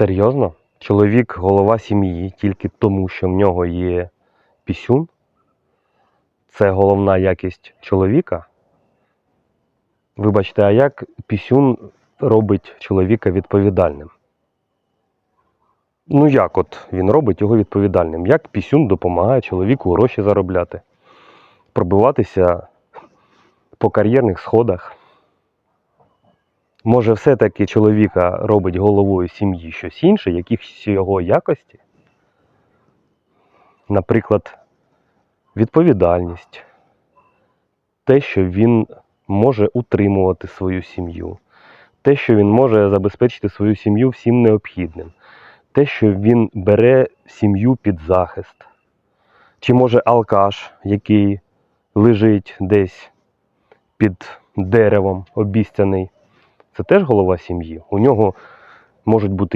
Серйозно? Чоловік голова сім'ї тільки тому, що в нього є пісюн? Це головна якість чоловіка? Вибачте, а як пісюн робить чоловіка відповідальним? Ну як от він робить його відповідальним? Як пісюн допомагає чоловіку гроші заробляти, пробиватися по кар'єрних сходах? Може, все-таки чоловіка робить головою сім'ї щось інше, якісь його якості? Наприклад, відповідальність, те, що він може утримувати свою сім'ю, те, що він може забезпечити свою сім'ю всім необхідним, те, що він бере сім'ю під захист, чи може алкаш, який лежить десь під деревом обіцяний, це теж голова сім'ї. У нього можуть бути